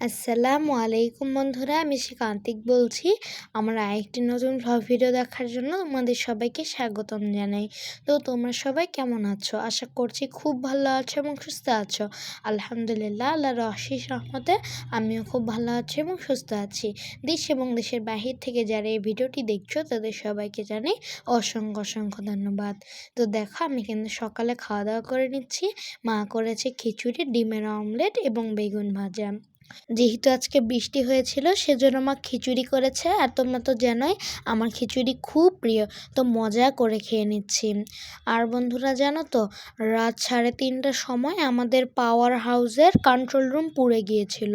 আসসালামু আলাইকুম বন্ধুরা, আমি শিকান্তিক বলছি। আমার আরেকটি নতুন ভ্লগ ভিডিও দেখার জন্য তোমাদের সবাইকে স্বাগতম জানাই। তো তোমরা সবাই কেমন আছো? আশা করছি খুব ভালো আছো এবং সুস্থ আছো। আলহামদুলিল্লাহ, আল্লাহর অশেষ রহমতে আমিও খুব ভালো আছি এবং সুস্থ আছি। দেশ এবং দেশের বাহির থেকে যারা এই ভিডিওটি দেখছ, তাদের সবাইকে জানাই অসংখ্য অসংখ্য ধন্যবাদ। তো দেখো, আমি কিন্তু সকালে খাওয়া দাওয়া করে নিচ্ছি। মা করেছে খিচুড়ি, ডিমের অমলেট এবং বেগুন ভাজা। যেহেতু আজকে বৃষ্টি হয়েছিল, সেজন্য মা খিচুড়ি করেছে। আর তোমরা তো জানোই, আমার খিচুড়ি খুব প্রিয়, তো মজা করে খেয়ে নিচ্ছি। আর বন্ধুরা জানো তো, রাত সাড়ে তিনটার সময় আমাদের পাওয়ার হাউসের কন্ট্রোল রুম পুড়ে গিয়েছিল।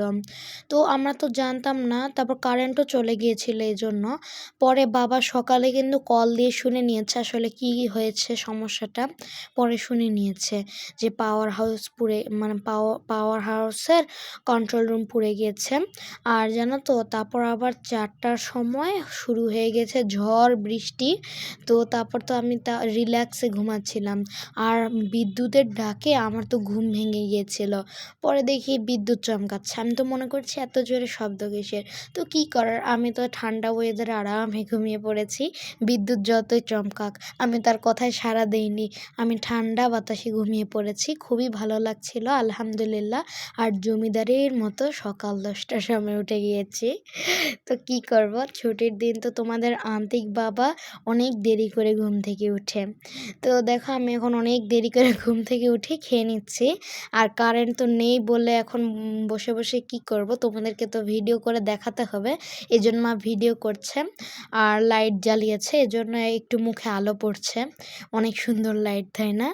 তো আমরা তো জানতাম না, তারপর কারেন্টও চলে গিয়েছিল এই জন্য পরে বাবা সকালে কিন্তু কল দিয়ে শুনে নিয়েছে আসলে কি হয়েছে সমস্যাটা। পরে শুনে নিয়েছে যে পাওয়ার হাউস পুড়ে মানে পাওয়ার পাওয়ার হাউসের কন্ট্রোল রুম পুড়ে গিয়েছে আর জানো তো, তারপর আবার চারটার সময় শুরু হয়ে গেছে ঝড়, বৃষ্টি। তো তারপর তো আমি তা রিল্যাক্সে ঘুমাচ্ছিলাম। আর বিদ্যুতের ডাকে আমার তো ঘুম ভেঙে গিয়েছিল পরে দেখি বিদ্যুৎ চমকাচ্ছে। আমি তো মনে করছি এত জোরে শব্দ কিসের? তো কি করার? আমি তো ঠান্ডা ওয়েদারে আরামে ঘুমিয়ে পড়েছি। বিদ্যুৎ যতই চমকাক, আমি তার কথায় সাড়া দেইনি। আমি ঠান্ডা বাতাসে ঘুমিয়ে পড়েছি। খুবই ভালো লাগছিল, আলহামদুলিল্লাহ। আর জমিদারের মতো সকাল দশটার সময় উঠে গিয়েছি। তো কি করব? ছুটির দিন তো তোমাদের আন্তিক বাবা অনেক দেরি করে ঘুম থেকে উঠে। তো দেখো আমি এখন অনেক দেরি করে ঘুম থেকে উঠে খেয়ে নিচ্ছি। আর কারেন্ট তো নেই বলে এখন বসে বসে কি করব? তোমাদেরকে তো ভিডিও করে দেখাতে হবে। এই জন্য মা ভিডিও করছে। আর লাইট জ্বালিয়েছে, এজন্য একটু মুখে আলো পড়ছে। অনেক সুন্দর লাইট তাই না?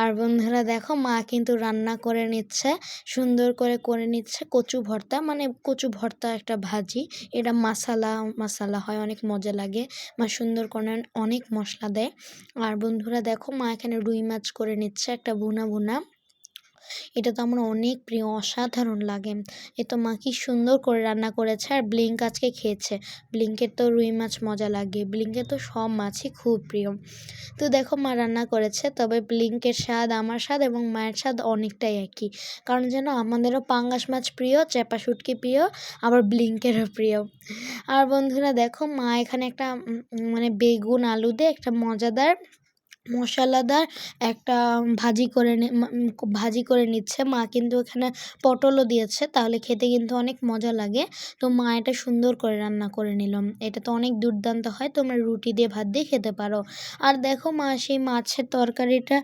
আর বন্ধুরা দেখো মা কিন্তু রান্না করে নিচ্ছে, সুন্দর করে করে নিচ্ছে, কচু ভর্তা মানে কচু ভর্তা একটা ভাজি। এটা মাসালা মাসালা হয়, অনেক মজা লাগে। মা সুন্দর করে অনেক মশলা দেয়। আর বন্ধুরা দেখো, মা এখানে রুই মাছ করে নিচ্ছে, একটা বোনা ভুনা। এটা তো আমার অনেক প্রিয়, অসাধারণ লাগে। এ তো মা কি সুন্দর করে রান্না করেছে আর ব্লিঙ্ক আজকে খেয়েছে। ব্লিঙ্কের তো রুই মাছ মজা লাগে, ব্লিঙ্কের তো সব মাছই খুব প্রিয়। তো দেখো মা রান্না করেছে, তবে ব্লিঙ্কের স্বাদ, আমার স্বাদ এবং মায়ের স্বাদ অনেকটাই একই। কারণ যেন আমাদেরও পাঙ্গাস মাছ প্রিয় চেপা শুটকি প্রিয়, আবার ব্লিঙ্কেরও প্রিয়। আর বন্ধুরা দেখো মা এখানে একটা মানে বেগুন আলু দিয়ে একটা মজাদার মশলাদার একটা ভাজি করে ভাজি করে নিচ্ছে। মা কিন্তু এখানে পটলও দিয়েছে, তাহলে খেতে কিন্তু অনেক মজা লাগে। তো মা এটা সুন্দর করে রান্না করে নিলাম এটা তো অনেক দুর্দান্ত হয়, তোমরা রুটি দিয়ে ভাত দিয়ে খেতে পারো। আর দেখো মা, সেই মাছের তরকারিটা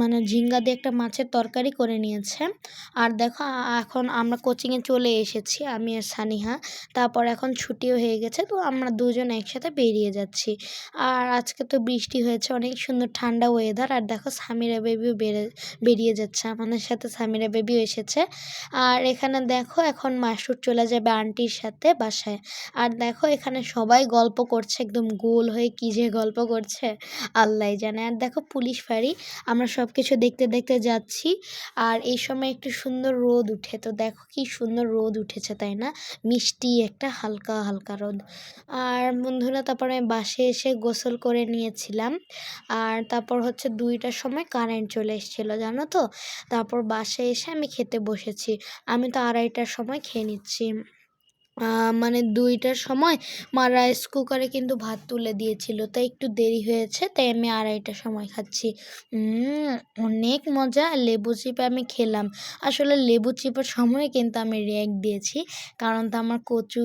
মানে ঝিঙ্গা দিয়ে একটা মাছের তরকারি করে নিয়েছে। আর দেখো এখন আমরা কোচিংয়ে চলে এসেছি, আমি আর সানিহা। তারপর এখন ছুটিও হয়ে গেছে, তো আমরা দুজন একসাথে বেরিয়ে যাচ্ছি। আর আজকে তো বৃষ্টি হয়েছে, অনেক সুন্দর ঠান্ডা ওয়েদার আর দেখো সামিরা বেবিও বেড়ে, বেরিয়ে যাচ্ছে, আমাদের সাথে সামিরা বেবিও এসেছে। আর এখানে দেখো এখন মাসুর চলে যাবে আন্টির সাথে বাসায়। আর দেখো এখানে সবাই গল্প করছে, একদম গোল হয়ে কী যে গল্প করছে আল্লাহ জানে। আর দেখো পুলিশ ফাঁড়ি, আমরা সব কিছু দেখতে দেখতে যাচ্ছি, আর এই সময় একটু সুন্দর রোদ উঠে। তো দেখো কি সুন্দর রোদ উঠেছে, তাই না? মিষ্টি একটা হালকা হালকা রোদ। আর বন্ধুরা, তারপরে বাসে এসে গোসল করে নিয়েছিলাম। আর তারপর হচ্ছে দুইটার সময় কারেন্ট চলে এসেছিল, জানো তো? তারপর বাসে এসে আমি খেতে বসেছি। আমি তো আড়াইটার সময় খেয়ে নিচ্ছি। মানে দুইটার সময় মা রাইস কুকারে কিন্তু ভাত তুলে দিয়েছিল। তাই একটু দেরি হয়েছে, তাই আমি আড়াইটার সময় খাচ্ছি। অনেক মজা, লেবু চিপে আমি খেলাম। আসলে লেবু চিপার সময় কিন্তু আমি রেক দিয়েছি, কারণ তো আমার কচু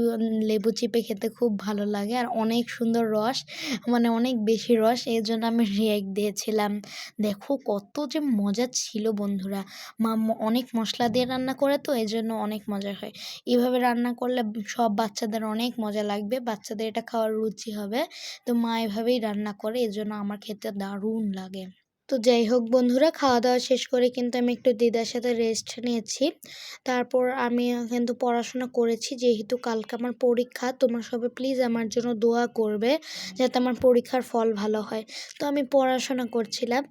লেবু চিপে খেতে খুব ভালো লাগে, আর অনেক সুন্দর রস মানে অনেক বেশি রস, এই জন্য আমি রেক দিয়েছিলাম। দেখো কত যে মজা ছিল বন্ধুরা। মা, অনেক মশলা দিয়ে রান্না করে তো, এই জন্য অনেক মজা হয়। এভাবে রান্না করলে সব বাচ্চাদের অনেক মজা লাগবে। বাচ্চাদের এটা খাওয়ার রুচি হবে। তো মা এভাবেই রান্না করে, এজন্য আমার খেতে দারুণ লাগে। তো যাই হোক বন্ধুরা খাওয়া দাওয়া শেষ করে কিন্তু আমি একটু দিদার সাথে রেস্ট নিয়েছি। তারপর আমি কিন্তু পড়াশোনা করেছি, যেহেতু কালকে আমার পরীক্ষা, তোমরা সবাই প্লিজ আমার জন্য দোয়া করবে, যাতে আমার পরীক্ষার ফল ভালো হয়। তো আমি পড়াশোনা করছিলাম।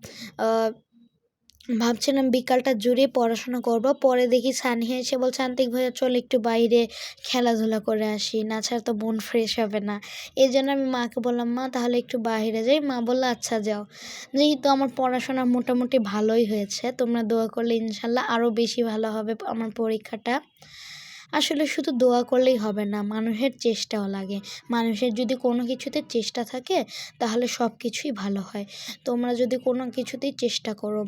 ভাবছিলাম বিকালটা জুড়ে পড়াশোনা করব। পরে দেখি সানিয়া এসে বলছে আন্তিক ভাইয়া চল একটু বাইরে খেলাধুলা করে আসি, না ছাড়া তো মন ফ্রেশ হবে না। এই জন্য আমি মাকে বললাম, মা, তাহলে একটু বাইরে যাই। মা বলল আচ্ছা যাও। যেহেতু আমার পড়াশোনা মোটামুটি ভালোই হয়েছে, তোমরা দোয়া করলে ইনশাল্লাহ আরও বেশি ভালো হবে আমার পরীক্ষাটা। আসলে শুধু দোয়া করলেই হবে না, মানুষের চেষ্টাও লাগে। মানুষের যদি কোনো কিছুতে চেষ্টা থাকে, তাহলে সব কিছুই ভালো হয়। তোমরা যদি কোনো কিছুতেই চেষ্টা করো,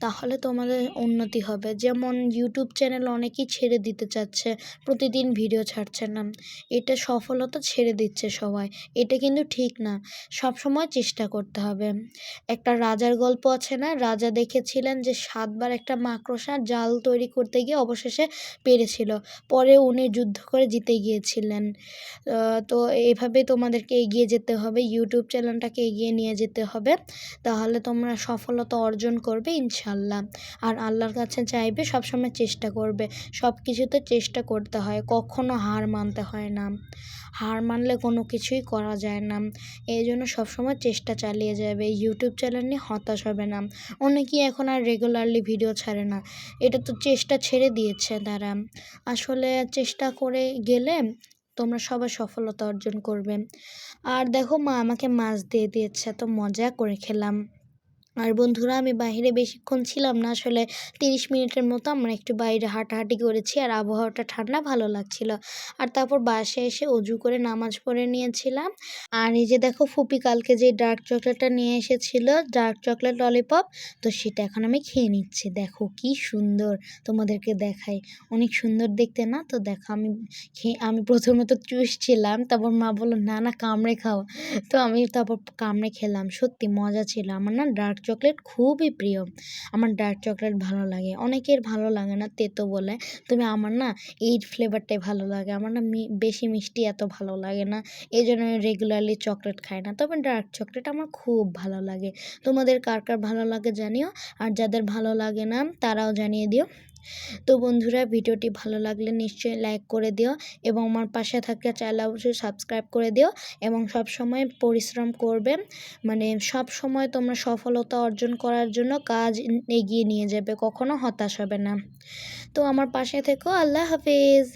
তাহলে তোমাদের উন্নতি হবে। যেমন ইউটিউব চ্যানেল অনেকেই ছেড়ে দিতে চাচ্ছে, প্রতিদিন ভিডিও ছাড়ছে না। এটা সফলতা ছেড়ে দিচ্ছে সবাই। এটা কিন্তু ঠিক না। সব সময় চেষ্টা করতে হবে। একটা রাজার গল্প আছে না? রাজা দেখেছিলেন যে সাতবার একটা মাকড়সা জাল তৈরি করতে গিয়ে অবশেষে পেরেছিল। পরে উনি যুদ্ধ করে জিতে গিয়েছিলেন। তো এইভাবে তোমাদেরকে এগিয়ে যেতে হবে ইউটিউব চ্যানেলটাকে এগিয়ে নিয়ে যেতে হবে। তাহলে তোমরা সফলতা অর্জন করবে ইনশাল্লাহ আর আল্লাহর কাছে চাইবে সবসময় চেষ্টা করবে। সব কিছুতে চেষ্টা করতে হয়, কখনো হার মানতে হয় না। হার মানলে কোনো কিছুই করা যায় না। এই জন্য সবসময় চেষ্টা চালিয়ে যাবে। ইউটিউব চ্যানেল নিয়ে হতাশ হবে না। অনেকেই এখন আর রেগুলারলি ভিডিও ছাড়ে না। এটা তো চেষ্টা ছেড়ে দিয়েছে তারা। আসলে চেষ্টা করে গেলে তোমরা সবাই সফলতা অর্জন করবে। আর দেখো মা আমাকে মাছ দিয়ে দিয়েছে তো মজা করে খেলাম। আর বন্ধুরা, আমি বাইরে বেশিক্ষণ ছিলাম না, আসলে তিরিশ মিনিটের মতো আমরা একটু বাইরে হাঁটাহাঁটি করেছি আর আবহাওয়াটা ঠান্ডা ভালো লাগছিল। আর তারপর বাসে এসে অজু করে নামাজ পড়ে নিয়েছিলাম। আর এই যে দেখো, ফুপি কালকে যে ডার্ক চকলেটটা নিয়ে এসেছিল, ডার্ক চকলেট ললিপপ, তো সেটা এখন আমি খেয়ে নিচ্ছি। দেখো কি সুন্দর তোমাদেরকে দেখাই। অনেক সুন্দর দেখতে না? তো দেখো, আমি খেয়ে, আমি প্রথমে তো চুষছিলাম তারপর মা বলল, না না, কামড়ে খাও। তো আমি তারপর কামড়ে খেলাম, সত্যি মজা ছিল। আমার না ডার্ক চকলেট খুবই প্রিয়। আমার ডার্ক চকলেট ভালো লাগে। অনেকের ভালো লাগে না, তেতো বলে। তবে আমার না এই ফ্লেভারটাই ভালো লাগে। আমার না বেশি মিষ্টি এত ভালো লাগে না। এই জন্য আমি রেগুলারলি চকলেট খাই না। তবে ডার্ক চকলেট আমার খুব ভালো লাগে। তোমাদের কার কার ভালো লাগে জানিও। আর যাদের ভালো লাগে না, তারাও জানিয়ে দিও। তো বন্ধুরা ভিডিওটি ভালো লাগলে নিশ্চয়ই লাইক করে দিও এবং আমার পাশে থাকলে চাইলে অবশ্যই সাবস্ক্রাইব করে দিও এবং সব সময় পরিশ্রম করবে। মানে সব সময় তোমরা সফলতা অর্জন করার জন্য কাজ এগিয়ে নিয়ে যাবে, কখনো হতাশ হবে না। তো আমার পাশে থেকো, আল্লাহ হাফিজ।